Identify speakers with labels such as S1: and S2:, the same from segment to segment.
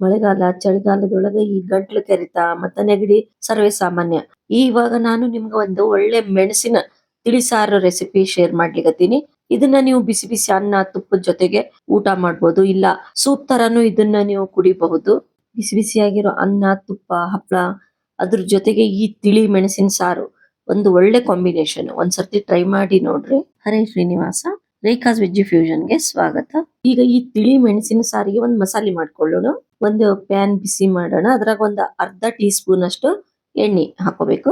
S1: ಮಳೆಗಾಲ, ಚಳಿಗಾಲದೊಳಗ ಈ ಗಂಟ್ಲು ಕೆರೆತ ಮತ್ತ ನೆಗಡಿ ಸರ್ವೇ ಸಾಮಾನ್ಯ. ಇವಾಗ ನಾನು ನಿಮ್ಗೆ ಒಂದು ಒಳ್ಳೆ ಮೆಣಸಿನ ತಿಳಿಸಾರು ರೆಸಿಪಿ ಶೇರ್ ಮಾಡ್ಲಿಕತ್ತೀನಿ. ಇದನ್ನ ನೀವು ಬಿಸಿ ಬಿಸಿ ಅನ್ನ ತುಪ್ಪದ ಜೊತೆಗೆ ಊಟ ಮಾಡ್ಬೋದು, ಇಲ್ಲ ಸೂಪ್ ತರಾನು ಇದನ್ನ ನೀವು ಕುಡಿಬಹುದು. ಬಿಸಿ ಬಿಸಿಯಾಗಿರೋ ಅನ್ನ, ತುಪ್ಪ ಹಪ್ಪಳ ಅದ್ರ ಜೊತೆಗೆ ಈ ತಿಳಿ ಮೆಣಸಿನ ಸಾರು ಒಂದು ಒಳ್ಳೆ ಕಾಂಬಿನೇಷನ್ ಒಂದ್ಸರ್ತಿ ಟ್ರೈ ಮಾಡಿ ನೋಡ್ರಿ. ಹರೇ ಶ್ರೀನಿವಾಸ, ರೇಖಾಸ್ ವೆಜ್ ಫ್ಯೂಷನ್ಗೆ ಸ್ವಾಗತ. ಈಗ ಈ ತಿಳಿ ಮೆಣಸಿನ ಸಾರಿಗೆ ಒಂದು ಮಸಾಲೆ ಮಾಡ್ಕೊಳ್ಳೋಣ. ಒಂದು ಪ್ಯಾನ್ ಬಿಸಿ ಮಾಡೋಣ. ಅದ್ರಾಗ ಒಂದು ಅರ್ಧ ಟೀ ಸ್ಪೂನ್ ಅಷ್ಟು ಎಣ್ಣೆ ಹಾಕೋಬೇಕು.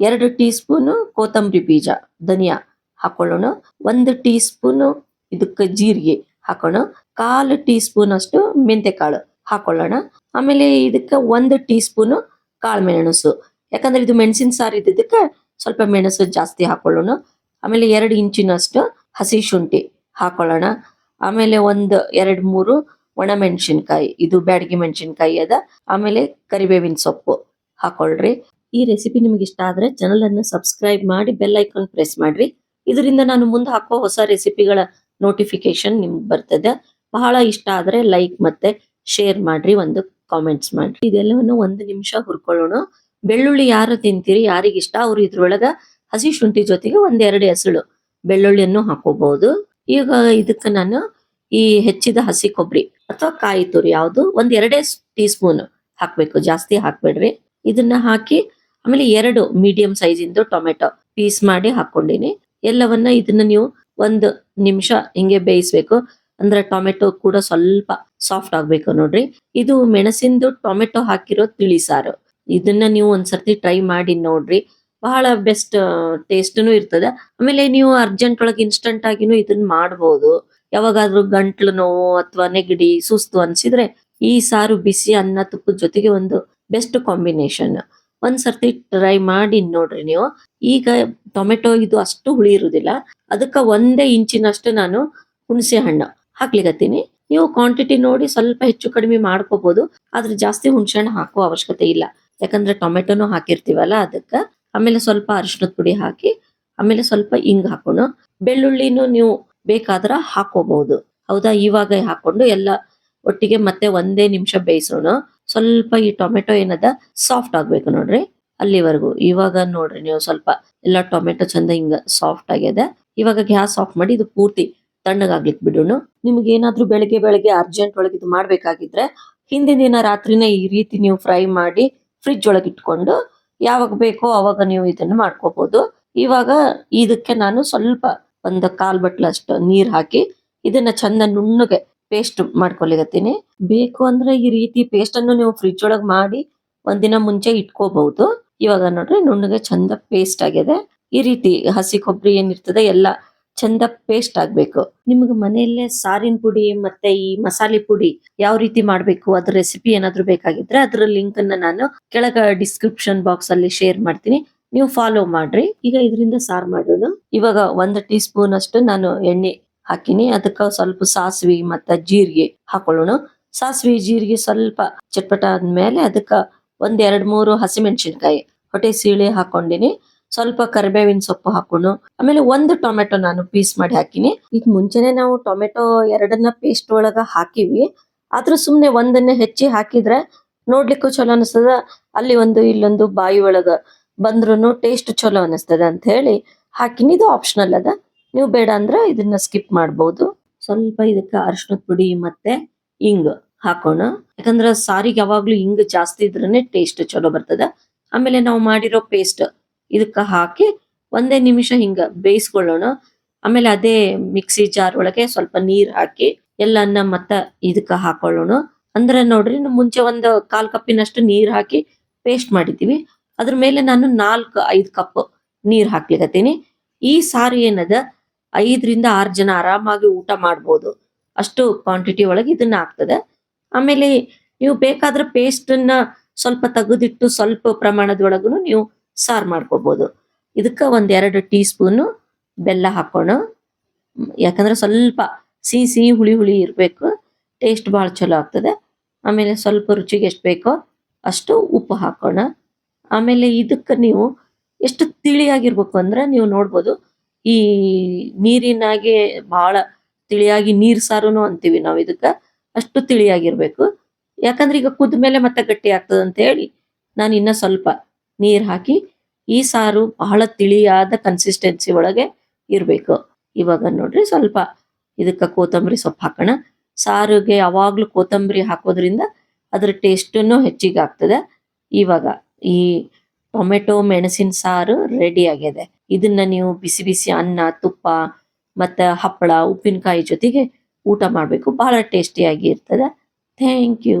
S1: ಎರಡು ಟೀ ಸ್ಪೂನು ಕೊತ್ತಂಬರಿ ಬೀಜ, ಧನಿಯಾ ಹಾಕೊಳ್ಳೋಣ. ಒಂದು ಟೀ ಸ್ಪೂನು ಇದಕ್ಕೆ ಜೀರಿಗೆ ಹಾಕೋಣ. ಕಾಲು ಟೀ ಸ್ಪೂನ್ ಅಷ್ಟು ಮೆಂತೆಕಾಳು ಹಾಕೊಳ್ಳೋಣ. ಆಮೇಲೆ ಇದಕ್ಕೆ ಒಂದು ಟೀ ಸ್ಪೂನು ಕಾಳು ಮೆಣಸು ಯಾಕಂದ್ರೆ ಇದು ಮೆಣಸಿನ ಸಾರು ಇದ್ದಿದ್ದಕ್ಕೆ ಸ್ವಲ್ಪ ಮೆಣಸು ಜಾಸ್ತಿ ಹಾಕೊಳ್ಳೋಣ. ಆಮೇಲೆ ಎರಡು ಇಂಚಿನಷ್ಟು ಹಸಿ ಶುಂಠಿ ಹಾಕೊಳ್ಳೋಣ. ಆಮೇಲೆ ಒಂದು, ಎರಡ್, ಮೂರು ಒಣ ಮೆಣಸಿನ್ಕಾಯಿ ಇದು ಬ್ಯಾಡಗಿ ಮೆಣಸಿನ್ಕಾಯಿ ಅದ. ಆಮೇಲೆ ಕರಿಬೇವಿನ ಸೊಪ್ಪು ಹಾಕೊಳ್ರಿ. ಈ ರೆಸಿಪಿ ನಿಮ್ಗೆ ಇಷ್ಟ ಆದ್ರೆ ಚಾನಲ್ ಅನ್ನು ಸಬ್ಸ್ಕ್ರೈಬ್ ಮಾಡಿ ಬೆಲ್ ಐಕಾನ್ ಪ್ರೆಸ್ ಮಾಡ್ರಿ. ಇದರಿಂದ ನಾನು ಮುಂದೆ ಹಾಕೋ ಹೊಸ ರೆಸಿಪಿಗಳ ನೋಟಿಫಿಕೇಶನ್ ನಿಮ್ಗೆ ಬರ್ತದೆ. ಬಹಳ ಇಷ್ಟ ಆದ್ರೆ ಲೈಕ್ ಮತ್ತೆ ಶೇರ್ ಮಾಡ್ರಿ, ಒಂದು ಕಾಮೆಂಟ್ಸ್ ಮಾಡ್ರಿ. ಇದೆಲ್ಲವನ್ನು ಒಂದು ನಿಮಿಷ ಹುರ್ಕೊಳ್ಳೋಣ. ಬೆಳ್ಳುಳ್ಳಿ ಯಾರು ತಿಂತೀರಿ ಯಾರಿಗಿಷ್ಟ ಅವ್ರು ಇದ್ರೊಳಗ ಹಸಿ ಶುಂಠಿ ಜೊತೆಗೆ ಒಂದೆರಡು ಹೆಸಳು ಬೆಳ್ಳುಳ್ಳಿಯನ್ನು ಹಾಕೋಬಹುದು. ಈಗ ಇದಕ್ಕೆ ನಾನು ಈ ಹೆಚ್ಚಿದ ಹಸಿ ಕೊಬ್ಬರಿ ಅಥವಾ ಕಾಯಿ ತುರಿ ಯಾವುದು? ಒಂದ್ ಎರಡೇ ಟೀ ಸ್ಪೂನ್ ಹಾಕ್ಬೇಕು. ಜಾಸ್ತಿ ಹಾಕ್ಬೇಡ್ರಿ. ಇದನ್ನ ಹಾಕಿ, ಆಮೇಲೆ ಎರಡು ಮೀಡಿಯಂ ಸೈಜ್ ಟೊಮೆಟೊ ಪೀಸ್ ಮಾಡಿ ಹಾಕೊಂಡಿನಿ ಎಲ್ಲವನ್ನ ಇದನ್ನ ನೀವು ಒಂದು ನಿಮಿಷ ಹಿಂಗೆ ಬೇಯಿಸ್ಬೇಕು. ಅಂದ್ರೆ ಟೊಮೆಟೊ ಕೂಡ ಸ್ವಲ್ಪ ಸಾಫ್ಟ್ ಆಗ್ಬೇಕು ನೋಡ್ರಿ. ಇದು ಮೆಣಸಿಂದು ಟೊಮೆಟೊ ಹಾಕಿರೋ ತಿಳಿ ಸಾರು. ಇದನ್ನ ನೀವು ಒಂದ್ಸರ್ತಿ ಟ್ರೈ ಮಾಡಿ ನೋಡ್ರಿ. ಬಹಳ ಬೆಸ್ಟ್ ಟೇಸ್ಟ್ನು ಇರ್ತದೆ. ಆಮೇಲೆ ನೀವು ಅರ್ಜೆಂಟ್ ಒಳಗೆ ಇನ್ಸ್ಟಂಟ್ ಆಗಿನೂ ಇದನ್ನ ಮಾಡಬಹುದು ಯಾವಾಗಾದ್ರೂ ಗಂಟ್ಲು ನೋವು ಅಥವಾ ನೆಗಡಿ, ಸುಸ್ತು ಅನ್ಸಿದ್ರೆ ಈ ಸಾರು, ಬಿಸಿ ಅನ್ನ ತುಪ್ಪದ ಜೊತೆಗೆ ಒಂದು ಬೆಸ್ಟ್ ಕಾಂಬಿನೇಷನ್ ಒಂದ್ಸರ್ತಿ ಟ್ರೈ ಮಾಡಿ ನೋಡ್ರಿ ನೀವು. ಈಗ ಟೊಮೆಟೊ ಇದು ಅಷ್ಟು ಹುಳಿ ಇರುದಿಲ್ಲ. ಅದಕ್ಕೆ ಒಂದೇ ಇಂಚಿನಷ್ಟು ನಾನು ಹುಣಸೆ ಹಣ್ಣು ಹಾಕ್ಲಿಕತ್ತೀನಿ. ನೀವು ಕ್ವಾಂಟಿಟಿ ನೋಡಿ ಸ್ವಲ್ಪ ಹೆಚ್ಚು ಕಡಿಮೆ ಮಾಡ್ಕೋಬಹುದು ಆದ್ರೆ ಜಾಸ್ತಿ ಹುಣಸೆ ಹಣ್ಣು ಹಾಕೋ ಅವಶ್ಯಕತೆ ಇಲ್ಲ. ಯಾಕಂದ್ರೆ ಟೊಮೆಟೊನು ಹಾಕಿರ್ತೀವಲ್ಲ ಅದಕ್ಕೆ. ಆಮೇಲೆ ಸ್ವಲ್ಪ ಅರಿಶಿನದ ಪುಡಿ ಹಾಕಿ ಆಮೇಲೆ ಸ್ವಲ್ಪ ಹಿಂಗ್ ಹಾಕೋಣ. ಬೆಳ್ಳುಳ್ಳಿನೂ ನೀವು ಬೇಕಾದ್ರ ಹಾಕೋಬಹುದು. ಹೌದಾ? ಇವಾಗ ಹಾಕೊಂಡು ಎಲ್ಲ ಒಟ್ಟಿಗೆ ಮತ್ತೆ ಒಂದೇ ನಿಮಿಷ ಬೇಯಿಸೋಣ. ಸ್ವಲ್ಪ ಈ ಟೊಮೆಟೊ ಏನದ? ಸಾಫ್ಟ್ ಆಗ್ಬೇಕು ನೋಡ್ರಿ. ಅಲ್ಲಿವರೆಗೂ. ಇವಾಗ ನೋಡ್ರಿ ನೀವು ಸ್ವಲ್ಪ ಎಲ್ಲ ಟೊಮೆಟೊ ಚಂದ ಹಿಂಗ ಸಾಫ್ಟ್ ಆಗ್ಯದ. ಇವಾಗ ಗ್ಯಾಸ್ ಆಫ್ ಮಾಡಿ ಇದು ಪೂರ್ತಿ ತಣ್ಣಗಾಗ್ಲಿಕ್ ಬಿಡೋಣ. ನಿಮ್ಗೆ ಏನಾದ್ರೂ ಬೆಳಿಗ್ಗೆ ಬೆಳಗ್ಗೆ ಅರ್ಜೆಂಟ್ ಒಳಗೆ ಇದು ಮಾಡ್ಬೇಕಾಗಿದ್ರೆ ಹಿಂದಿನ ದಿನ ರಾತ್ರಿನೇ ಈ ರೀತಿ ನೀವು ಫ್ರೈ ಮಾಡಿ ಫ್ರಿಜ್ ಒಳಗೆ ಇಟ್ಕೊಂಡು ಯಾವಾಗ ಬೇಕೋ ಅವಾಗ ನೀವು ಇದನ್ನ ಮಾಡ್ಕೋಬಹುದು. ಇವಾಗ ಇದಕ್ಕೆ ನಾನು ಸ್ವಲ್ಪ ಒಂದು ಕಾಲ್ ಬಟ್ಲಷ್ಟು ನೀರ್ ಹಾಕಿ ಇದನ್ನ ಚಂದ ನುಣ್ಣಗೆ ಪೇಸ್ಟ್ ಮಾಡ್ಕೊಲಿಗತ್ತೀನಿ ಬೇಕು ಅಂದ್ರೆ ಈ ರೀತಿ ಪೇಸ್ಟ್ ಅನ್ನು ನೀವು ಫ್ರಿಜ್ ಒಳಗೆ ಮಾಡಿ ಒಂದಿನ ಮುಂಚೆ ಇಟ್ಕೋಬಹುದು. ಇವಾಗ ನೋಡ್ರಿ ನುಣ್ಣಗೆ ಚಂದ ಪೇಸ್ಟ್ ಆಗಿದೆ. ಈ ರೀತಿ ಹಸಿ ಕೊಬ್ಬರಿ ಏನಿರ್ತದೆ ಎಲ್ಲ ಚಂದ ಪೇಸ್ಟ್ ಆಗ್ಬೇಕು. ನಿಮ್ಗೆ ಮನೆಯಲ್ಲೇ ಸಾರಿನ ಪುಡಿ ಮತ್ತೆ ಈ ಮಸಾಲೆ ಪುಡಿ ಯಾವ ರೀತಿ ಮಾಡ್ಬೇಕು, ಅದ್ರ ರೆಸಿಪಿ ಏನಾದ್ರು ಬೇಕಾಗಿದ್ರೆ ಅದ್ರ ಲಿಂಕ್ ಅನ್ನ ನಾನು ಕೆಳಗ ಡಿಸ್ಕ್ರಿಪ್ಷನ್ ಬಾಕ್ಸ್ ಅಲ್ಲಿ ಶೇರ್ ಮಾಡ್ತೀನಿ. ನೀವು ಫಾಲೋ ಮಾಡ್ರಿ. ಈಗ ಇದರಿಂದ ಸಾರ್ ಮಾಡೋಣ. ಇವಾಗ ಒಂದು ಟೀ ಸ್ಪೂನ್ ಅಷ್ಟು ನಾನು ಎಣ್ಣೆ ಹಾಕಿನಿ. ಅದಕ್ಕ ಸ್ವಲ್ಪ ಸಾಸಿವೆ ಮತ್ತ ಜೀರಿಗೆ ಹಾಕೊಳ್ಳೋಣ. ಸಾಸಿವೆ, ಜೀರಿಗೆ ಸ್ವಲ್ಪ ಚಟ್ಪಟ ಆದ್ಮೇಲೆ ಅದಕ್ಕ ಒಂದ್ ಎರಡ್ ಮೂರು ಹಸಿಮೆಣಸಿನ್ಕಾಯಿ ಹೊಟ್ಟೆ ಸೀಳೆ ಹಾಕೊಂಡಿನಿ. ಸ್ವಲ್ಪ ಕರಿಬೇವಿನ ಸೊಪ್ಪು ಹಾಕೊಂಡು ಆಮೇಲೆ ಒಂದು ಟೊಮೆಟೊ ನಾನು ಪೀಸ್ ಮಾಡಿ ಹಾಕಿನಿ. ಈಗ ಮುಂಚೆನೆ ನಾವು ಟೊಮೆಟೊ ಎರಡನ್ನ ಪೇಸ್ಟ್ ಒಳಗ ಹಾಕಿವಿ. ಆದ್ರೂ ಸುಮ್ನೆ ಒಂದನ್ನ ಹೆಚ್ಚಿ ಹಾಕಿದ್ರೆ ನೋಡ್ಲಿಕ್ಕೂ ಚಲೋ ಅನಿಸ್ತದ. ಅಲ್ಲಿ ಒಂದು ಇಲ್ಲೊಂದು ಬಾಯಿ ಒಳಗ ಬಂದ್ರೂ ಟೇಸ್ಟ್ ಚಲೋ ಅನಿಸ್ತದ ಅಂತ ಹೇಳಿ. ಹಾಕಿನಿ, ಇದು ಆಪ್ಷನಲ್ ಅದ. ನೀವು ಬೇಡ ಅಂದ್ರೆ ಇದನ್ನ ಸ್ಕಿಪ್ ಮಾಡ್ಬೋದು. ಸ್ವಲ್ಪ ಇದಕ್ಕೆ ಅರಿಶಿನ ಪುಡಿ ಮತ್ತೆ ಹಿಂಗ್ ಹಾಕೋಣ. ಯಾಕಂದ್ರೆ ಸಾರಿಗೆ ಯಾವಾಗ್ಲೂ ಹಿಂಗ್ ಜಾಸ್ತಿ ಇದ್ರೇ ಟೇಸ್ಟ್ ಚಲೋ ಬರ್ತದ. ಆಮೇಲೆ ನಾವು ಮಾಡಿರೋ ಪೇಸ್ಟ್ ಇದಕ್ಕ ಹಾಕಿ ಒಂದೇ ನಿಮಿಷ ಹಿಂಗ ಬೇಯಿಸ್ಕೊಳ್ಳೋಣ. ಆಮೇಲೆ ಅದೇ ಮಿಕ್ಸಿ ಜಾರ್ ಒಳಗೆ ಸ್ವಲ್ಪ ನೀರ್ ಹಾಕಿ ಎಲ್ಲನ್ನ ಮತ್ತ ಇದಕ್ಕ ಹಾಕೊಳ್ಳೋಣ. ಅಂದ್ರೆ ನೋಡ್ರಿ ಮುಂಚೆ ಒಂದು ಕಾಲ್ ಕಪ್ಪಿನಷ್ಟು ನೀರ್ ಹಾಕಿ ಪೇಸ್ಟ್ ಮಾಡಿದೀವಿ ಅದ್ರ ಮೇಲೆ ನಾನು ನಾಲ್ಕು, ಐದು ಕಪ್ ನೀರ್ ಹಾಕ್ಲಿಕತ್ತೀನಿ. ಈ ಸಾರು ಏನದ? ಐದರಿಂದ ಆರು ಜನ ಆರಾಮಾಗಿ ಊಟ ಮಾಡ್ಬೋದು. ಅಷ್ಟು ಕ್ವಾಂಟಿಟಿ ಒಳಗೆ ಇದನ್ನ ಆಗ್ತದೆ. ಆಮೇಲೆ ನೀವು ಬೇಕಾದ್ರೆ ಪೇಸ್ಟ್ ಅನ್ನ ಸ್ವಲ್ಪ ತೆಗೆದಿಟ್ಟು ಸ್ವಲ್ಪ ಪ್ರಮಾಣದೊಳಗೂ ನೀವು ಸಾರ್ ಮಾಡ್ಕೋಬಹುದು ಇದಕ್ಕೆ ಒಂದೆರಡು ಟೀ ಸ್ಪೂನು ಬೆಲ್ಲ ಹಾಕೋಣ. ಯಾಕಂದ್ರೆ ಸ್ವಲ್ಪ ಸಿಹಿ ಸಿಹಿ ಹುಳಿ ಹುಳಿ ಇರಬೇಕು. ಟೇಸ್ಟ್ ಬಹಳ ಚಲೋ ಆಗ್ತದೆ. ಆಮೇಲೆ ಸ್ವಲ್ಪ ರುಚಿಗೆ ಎಷ್ಟು ಬೇಕೋ ಅಷ್ಟು ಉಪ್ಪು ಹಾಕೋಣ. ಆಮೇಲೆ ಇದಕ್ಕೆ ನೀವು ಎಷ್ಟು ತಿಳಿಯಾಗಿರ್ಬೇಕು ಅಂದ್ರೆ ನೀವು ನೋಡ್ಬೋದು, ಈ ನೀರಿನಾಗೆ ಬಹಳ ತಿಳಿಯಾಗಿ ನೀರ್ ಸಾರುನು ಅಂತೀವಿ ನಾವು ಇದಕ್ಕ, ಅಷ್ಟು ತಿಳಿಯಾಗಿರ್ಬೇಕು. ಯಾಕಂದ್ರೆ ಈಗ ಕುದ ಮೇಲೆ ಮತ್ತೆ ಗಟ್ಟಿ ಆಗ್ತದೆ ಅಂತ ಹೇಳಿ ನಾನು ಇನ್ನ ಸ್ವಲ್ಪ ನೀರ್ ಹಾಕಿ ಈ ಸಾರು ಬಹಳ ತಿಳಿಯಾದ ಕನ್ಸಿಸ್ಟೆನ್ಸಿ ಒಳಗೆ ಇರ್ಬೇಕು. ಇವಾಗ ನೋಡ್ರಿ ಸ್ವಲ್ಪ ಇದಕ್ಕ ಕೊತ್ತಂಬರಿ ಸೊಪ್ಪು ಹಾಕೋಣ. ಸಾರಿಗೆ ಯಾವಾಗ್ಲೂ ಕೊತ್ತಂಬರಿ ಹಾಕೋದ್ರಿಂದ ಅದ್ರ ಟೇಸ್ಟನ್ನು ಹೆಚ್ಚಿಗೆ ಆಗ್ತದೆ. ಇವಾಗ ಈ ಟೊಮೆಟೊ, ಮೆಣಸಿನ ಸಾರು ರೆಡಿ ಆಗಿದೆ. ಇದನ್ನ ನೀವು ಬಿಸಿ ಬಿಸಿ ಅನ್ನ, ತುಪ್ಪ ಮತ್ತೆ ಹಪ್ಪಳ, ಉಪ್ಪಿನಕಾಯಿ ಜೊತೆಗೆ ಊಟ ಮಾಡಬೇಕು. ಬಹಳ ಟೇಸ್ಟಿಯಾಗಿ ಇರ್ತದೆ. Thank you